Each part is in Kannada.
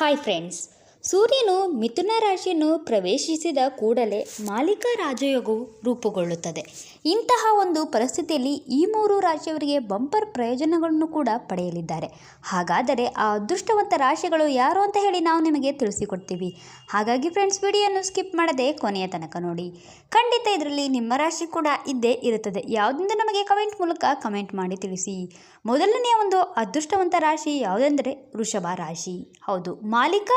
ಹಾಯ್ ಫ್ರೆಂಡ್ಸ್ ಸೂರ್ಯನು ಮಿಥುನ ರಾಶಿಯನ್ನು ಪ್ರವೇಶಿಸಿದ ಕೂಡಲೇ ಮಾಲೀಕ ರಾಜಯೋಗವು ರೂಪುಗೊಳ್ಳುತ್ತದೆ. ಇಂತಹ ಒಂದು ಪರಿಸ್ಥಿತಿಯಲ್ಲಿ ಈ ಮೂರು ರಾಶಿಯವರಿಗೆ ಬಂಪರ್ ಪ್ರಯೋಜನಗಳನ್ನು ಕೂಡ ಪಡೆಯಲಿದ್ದಾರೆ. ಹಾಗಾದರೆ ಆ ಅದೃಷ್ಟವಂತ ರಾಶಿಗಳು ಯಾರು ಅಂತ ಹೇಳಿ ನಾವು ನಿಮಗೆ ತಿಳಿಸಿಕೊಡ್ತೀವಿ. ಹಾಗಾಗಿ ಫ್ರೆಂಡ್ಸ್ ವಿಡಿಯೋನು ಸ್ಕಿಪ್ ಮಾಡದೆ ಕೊನೆಯ ತನಕ ನೋಡಿ. ಖಂಡಿತ ಇದರಲ್ಲಿ ನಿಮ್ಮ ರಾಶಿ ಕೂಡ ಇದ್ದೇ ಇರುತ್ತದೆ. ಯಾವುದೆಂದು ನಮಗೆ ಕಮೆಂಟ್ ಮೂಲಕ ಕಮೆಂಟ್ ಮಾಡಿ ತಿಳಿಸಿ. ಮೊದಲನೆಯ ಒಂದು ಅದೃಷ್ಟವಂತ ರಾಶಿ ಯಾವುದೆಂದರೆ ವೃಷಭ ರಾಶಿ. ಹೌದು, ಮಾಲಿಕ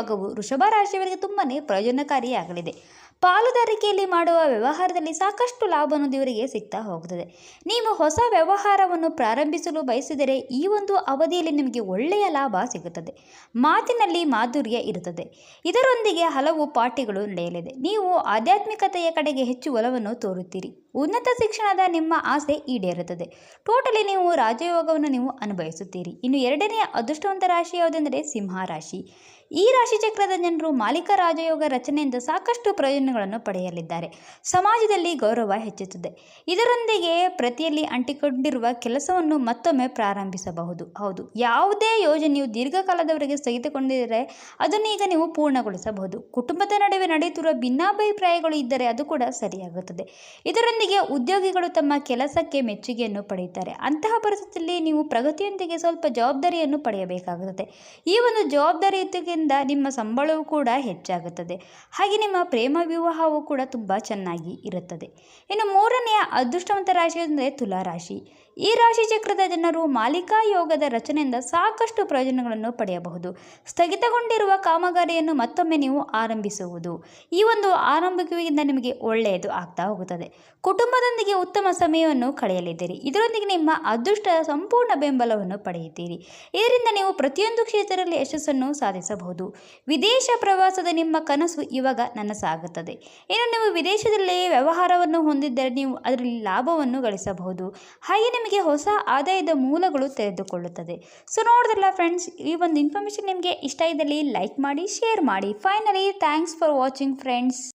ರಾಜಯೋಗವು ವೃಷಭ ರಾಶಿಯವರಿಗೆ ತುಂಬಾ ಪ್ರಯೋಜನಕಾರಿಯಾಗಲಿದೆ. ಪಾಲುದಾರಿಕೆಯಲ್ಲಿ ಮಾಡುವ ವ್ಯವಹಾರದಲ್ಲಿ ಸಾಕಷ್ಟು ಲಾಭ ಅನ್ನೋದು ಇವರಿಗೆ ಸಿಗ್ತಾ ಹೋಗುತ್ತದೆ. ನೀವು ಹೊಸ ವ್ಯವಹಾರವನ್ನು ಪ್ರಾರಂಭಿಸಲು ಬಯಸಿದರೆ ಈ ಒಂದು ಅವಧಿಯಲ್ಲಿ ನಿಮಗೆ ಒಳ್ಳೆಯ ಲಾಭ ಸಿಗುತ್ತದೆ. ಮಾತಿನಲ್ಲಿ ಮಾಧುರ್ಯ ಇರುತ್ತದೆ. ಇದರೊಂದಿಗೆ ಹಲವು ಪಾರ್ಟಿಗಳು ನಡೆಯಲಿದೆ. ನೀವು ಆಧ್ಯಾತ್ಮಿಕತೆಯ ಕಡೆಗೆ ಹೆಚ್ಚು ಒಲವನ್ನು ತೋರುತ್ತೀರಿ. ಉನ್ನತ ಶಿಕ್ಷಣದ ನಿಮ್ಮ ಆಸೆ ಈಡೇರುತ್ತದೆ. ಟೋಟಲಿ ನೀವು ರಾಜಯೋಗವನ್ನು ನೀವು ಅನುಭವಿಸುತ್ತೀರಿ. ಇನ್ನು ಎರಡನೆಯ ಅದೃಷ್ಟವಂತ ರಾಶಿ ಯಾವುದೆಂದರೆ ಸಿಂಹ ರಾಶಿ. ಈ ರಾಶಿ ಚಕ್ರದ ಜನರು ಮಾಲೀಕ ರಾಜಯೋಗ ರಚನೆಯಿಂದ ಸಾಕಷ್ಟು ಪ್ರಯೋಜನಗಳನ್ನು ಪಡೆಯಲಿದ್ದಾರೆ. ಸಮಾಜದಲ್ಲಿ ಗೌರವ ಹೆಚ್ಚುತ್ತದೆ. ಇದರೊಂದಿಗೆ ಪ್ರತಿಯಲ್ಲಿ ಅಂಟಿಕೊಂಡಿರುವ ಕೆಲಸವನ್ನು ಮತ್ತೊಮ್ಮೆ ಪ್ರಾರಂಭಿಸಬಹುದು. ಹೌದು, ಯಾವುದೇ ಯೋಜನೆಯು ದೀರ್ಘಕಾಲದವರೆಗೆ ಸ್ಥಗಿತಗೊಂಡಿದ್ದರೆ ಅದನ್ನು ಈಗ ನೀವು ಪೂರ್ಣಗೊಳಿಸಬಹುದು. ಕುಟುಂಬದ ನಡುವೆ ನಡೆಯುತ್ತಿರುವ ಭಿನ್ನಾಭಿಪ್ರಾಯಗಳು ಇದ್ದರೆ ಅದು ಕೂಡ ಸರಿಯಾಗುತ್ತದೆ. ಇದರೊಂದಿಗೆ ಉದ್ಯೋಗಿಗಳು ತಮ್ಮ ಕೆಲಸಕ್ಕೆ ಮೆಚ್ಚುಗೆಯನ್ನು ಪಡೆಯುತ್ತಾರೆ. ಅಂತಹ ಪರಿಸ್ಥಿತಿಯಲ್ಲಿ ನೀವು ಪ್ರಗತಿಯೊಂದಿಗೆ ಸ್ವಲ್ಪ ಜವಾಬ್ದಾರಿಯನ್ನು ಪಡೆಯಬೇಕಾಗುತ್ತದೆ. ಈ ಒಂದು ಜವಾಬ್ದಾರಿಯುತದಿಂದ ನಿಮ್ಮ ಸಂಬಳವೂ ಕೂಡ ಹೆಚ್ಚಾಗುತ್ತದೆ. ಹಾಗೆ ನಿಮ್ಮ ಪ್ರೇಮ ವಿವಾಹವೂ ಕೂಡ ತುಂಬ ಚೆನ್ನಾಗಿ ಇರುತ್ತದೆ. ಇನ್ನು ಮೂರನೆಯ ಅದೃಷ್ಟವಂತ ರಾಶಿ ಅಂದರೆ ತುಲಾ ರಾಶಿ. ಈ ರಾಶಿ ಚಕ್ರದ ಜನರು ಮಾಲಿಕಾ ಯೋಗದ ರಚನೆಯಿಂದ ಸಾಕಷ್ಟು ಪ್ರಯೋಜನಗಳನ್ನು ಪಡೆಯಬಹುದು. ಸ್ಥಗಿತಗೊಂಡಿರುವ ಕಾಮಗಾರಿಯನ್ನು ಮತ್ತೊಮ್ಮೆ ನೀವು ಆರಂಭಿಸುವುದು. ಈ ಒಂದು ಆರಂಭಿಕೆಯಿಂದ ನಿಮಗೆ ಒಳ್ಳೆಯದು ಆಗ್ತಾ ಹೋಗುತ್ತದೆ. ಕುಟುಂಬದೊಂದಿಗೆ ಉತ್ತಮ ಸಮಯವನ್ನು ಕಳೆಯಲಿದ್ದೀರಿ. ಇದರೊಂದಿಗೆ ನಿಮ್ಮ ಅದೃಷ್ಟ ಸಂಪೂರ್ಣ ಬೆಂಬಲವನ್ನು ಪಡೆಯುತ್ತೀರಿ. ಇದರಿಂದ ನೀವು ಪ್ರತಿಯೊಂದು ಕ್ಷೇತ್ರದಲ್ಲಿ ಯಶಸ್ಸನ್ನು ಸಾಧಿಸಬಹುದು. ವಿದೇಶ ಪ್ರವಾಸದ ನಿಮ್ಮ ಕನಸು ಇವಾಗ ನನಸಾಗುತ್ತದೆ ಇನ್ನು ನೀವು ವಿದೇಶದಲ್ಲಿ ವ್ಯವಹಾರವನ್ನು ಹೊಂದಿದ್ದರೆ ನೀವು ಅದರಲ್ಲಿ ಲಾಭವನ್ನು ಗಳಿಸಬಹುದು. ಹಾಗೆ ನಿಮಗೆ ಹೊಸ ಆದಾಯದ ಮೂಲಗಳು ತೆರೆದುಕೊಳ್ಳುತ್ತದೆ. ಸೊ ನೋಡಿದ್ರಲ್ಲ ಫ್ರೆಂಡ್ಸ್ ಈ ಒಂದು ಇನ್ಫಾರ್ಮೇಷನ್ ನಿಮಗೆ ಇಷ್ಟ ಇದ್ದಲ್ಲಿ ಲೈಕ್ ಮಾಡಿ ಶೇರ್ ಮಾಡಿ. Finally thanks for watching friends